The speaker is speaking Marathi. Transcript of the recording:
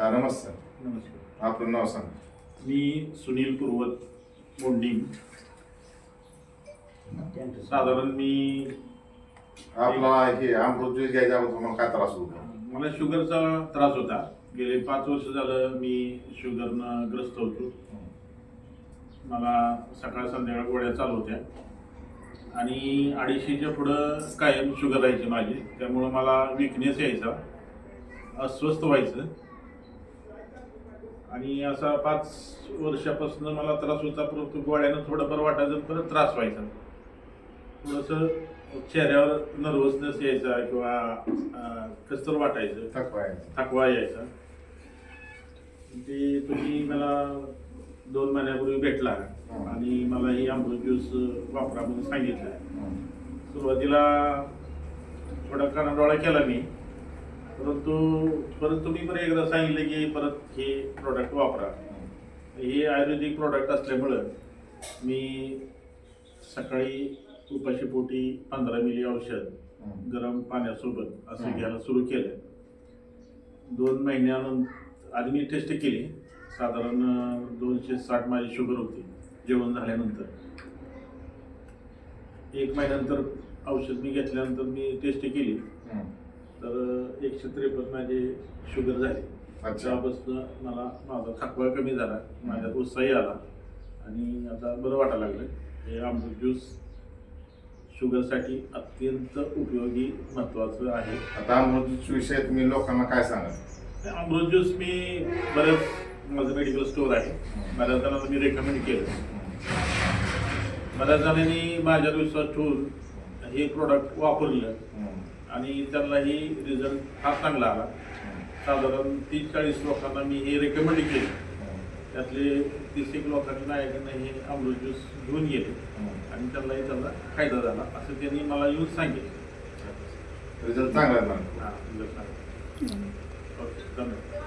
हा नमस्कार. नमस्कार. आपलं नाव सांगा. मी सुनील पूर्वत मोंडिंग. साधारण मी आपला हे अमृत ज्यूस घ्यायच्या अगोदर तुम्हाला काय त्रास होतो? मला शुगरचा त्रास होता. गेले पाच वर्ष झालं मी शुगरनं ग्रस्त होतो. मला सकाळ संध्याकाळ गोळ्या चालू होत्या. आणि अडीचशेच्या पुढं कायम शुगर राहायची माझी. त्यामुळं मला विकनेस यायचा. अस्वस्थ व्हायचं. आणि असा पाच वर्षापासून मला त्रास होता परंतु गोळ्यानं थोडंफार वाटायचं परत त्रास व्हायचा थोडंसं चेहऱ्यावर नर्वसनेस यायचा किंवा कसतर वाटायचं थकवा. थकवा यायचा ते तुम्ही मला दोन महिन्यापूर्वी भेटला हं. आणि मला ही अमृत ज्यूस वापरा म्हणून सांगितलं हं. सुरुवातीला थोडा कानाडोळा केला मी परंतु परत तुम्ही पण एकदा सांगितलं की परत हे प्रोडक्ट वापरा हे आयुर्वेदिक प्रोडक्ट असल्यामुळं मी सकाळी उपाशीपोटी पंधरा मिली औषध. गरम पाण्यासोबत असं. घ्यायला सुरू केलं दोन महिन्यानंतर आधी मी टेस्ट केली साधारण दोनशे साठ माझी शुगर होती जेवण झाल्यानंतर एक महिन्यानंतर औषध मी घेतल्यानंतर मी टेस्ट केली. तर एकशे त्रेपन्न माझी शुगर झाली. तेव्हापासून मला माझा थकवा कमी झाला. माझ्यात उत्साही आला. आणि आता बरं वाटायला लागलं. हे अमृत ज्यूस शुगरसाठी अत्यंत उपयोगी महत्त्वाचं आहे. आता अमृत ज्यूस विषयी तुम्ही लोकांना काय सांगाल? अमृत ज्यूस मी बरेच माझं मेडिकल स्टोअर आहे. बऱ्याच जणांना मी रेकमेंड केलं. बऱ्याच जणांनी माझ्यावर विश्वास ठेवून हे प्रोडक्ट वापरलं. आणि त्यांनाही रिझल्ट फार चांगला आला साधारण तीस चाळीस लोकांना मी हे रेकमेंड केले हं. त्यातले तीस एक लोकांनी माझ्याकडनं हे अमृत ज्यूस घेऊन गेले हं. आणि त्यांनाही त्याचा फायदा झाला असं त्यांनी मला येऊन सांगितलं रिझल्ट चांगला आहे मला हां result सांगितलं. ओके धन्यवाद